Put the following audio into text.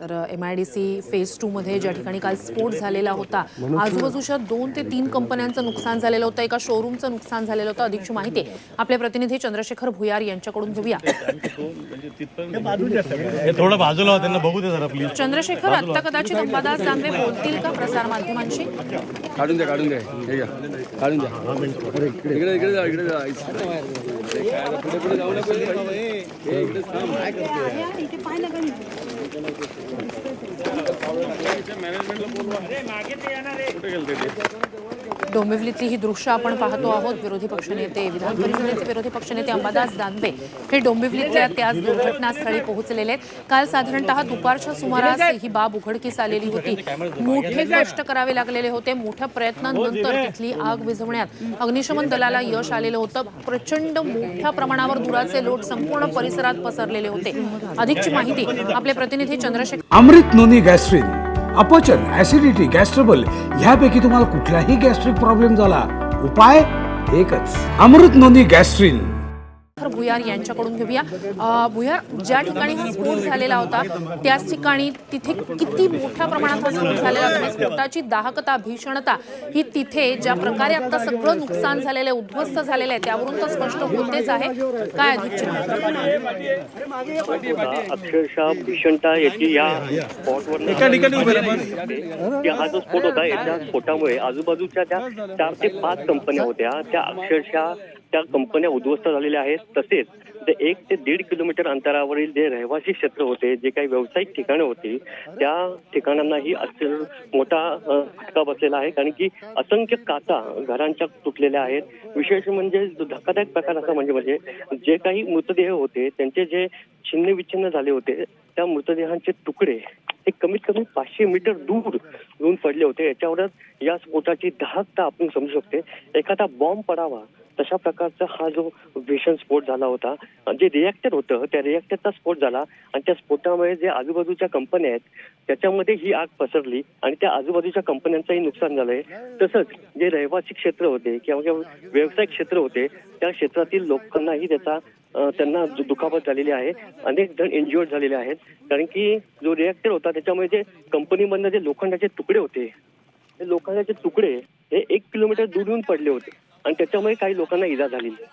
तर M I D C phase two मध्ये ज्या ठिकाणी काल स्फोट झालेला होता आजूबाजूच्या दोन ते तीन कंपन्यांचं नुकसान झालेलं होतं एका शोरूमचं नुकसान झालेलं होतं. अधिकची माहिती आपले प्रतिनिधी चंद्रशेखर भुयार यांच्याकडून घेऊया. हे थोडं बाजूला हो, त्यांना बघू दे जरा प्लीज चंद्रशेखर आत्ता कदाचित अंबादास दानवे बोलतील का प्रसार माध्यमांशी? काढून द्या काढून द्या. हे काढून द्या. इकडे इकडे जा इकडे जा. पुढे पुढे जाऊ नको. हे. डोंबिवलीतली ही दृश्य आपण पाहतो आहोत. विरोधी पक्षनेते विधान परिषदेचे विरोधी पक्षनेते अंबादास दानवे हे डोंबिवलीतल्या त्याच दुर्घटनास्थळी पोहोचलेले आहेत. काल साधारणतः दुपारच्या सुमारास ही बाब उघडकीस आलेली होती. मोठे कष्ट करावे लागलेले होते. मोठ्या प्रयत्नांनंतर तिथली आग विझवण्यात अग्निशमन दलाला यश आलेलं होतं. प्रचंड मोठ्या प्रमाणावर धुराचे लोट संपूर्ण परिसरात पसरलेले होते. अधिकची माहिती आपले प्रतिनिधी चंद्रशेखर अमृत नोनी गॅस्ट्रिन अपचन ऍसिडिटी गॅस्ट्रबल ह्यापैकी तुम्हाला कुठलाही गॅस्ट्रिक प्रॉब्लेम झाला. उपाय एकच. अमृत नोंदी गॅस्ट्रिन. भुयार यांच्याकडून घेऊया. भुयार ज्या ठिकाणी हा स्फोट झालेला होता त्याच ठिकाणी तिथे किती मोठ्या प्रमाणात हा स्फोट झालेला होता? आणि स्फोटाची दाहकता भीषणता ही तिथे ज्या प्रकारे आता सगळं नुकसान झालेलं आहे उद्ध्वस्त झालेलं आहे त्यावरून तर स्पष्ट होतेच आहे. काय होता अक्षरशः भीषणता याची या स्पॉटवर हा जो स्फोट होता याच्या स्फोटामुळे आजूबाजूच्या त्या चार ते पाच कंपन्या होत्या त्या अक्षरशः त्या कंपन्या उद्ध्वस्त झालेल्या आहेत. तसेच ते एक ते दीड किलोमीटर अंतरावरील जे रहिवासी क्षेत्र होते जे काही व्यावसायिक ठिकाणं होती त्या ठिकाणांनाही अत्यंत मोठा फटका बसलेला आहे. कारण की असंख्य काचा घरांच्या तुटलेल्या आहेत. विशेष म्हणजे जो धक्कादायक प्रकार असा म्हणजे म्हणजे जे काही मृतदेह होते त्यांचे जे छिन्न विच्छिन्न झाले होते त्या मृतदेहांचे तुकडे हे कमीत कमी पाचशे मीटर दूर घेऊन पडले होते. याच्यावरच या स्फोटाची धाकता आपण समजू शकते. एखादा बॉम्ब पडावा तशा प्रकारचा हा जो भीषण स्फोट झाला होता जे रिॲक्टर होतं त्या रिॲक्टरचा स्फोट झाला आणि त्या स्फोटामुळे जे आजूबाजूच्या कंपन्या आहेत त्याच्यामध्ये ही आग पसरली आणि त्या आजूबाजूच्या कंपन्यांचंही नुकसान झालंय. तसंच जे रहिवासी क्षेत्र होते किंवा व्यावसायिक क्षेत्र होते त्या क्षेत्रातील लोकांनाही त्याचा त्यांना दुखापत झालेली आहे. अनेक जण इंज्युअर्ड झालेले आहेत. कारण की जो रिॲक्टर होता त्याच्यामुळे जे कंपनीमधनं जे लोखंडाचे तुकडे होते ते लोखंडाचे तुकडे हे एक किलोमीटर दूर पडले होते. आणि त्याच्यामुळे काही लोकांना इजा झालेली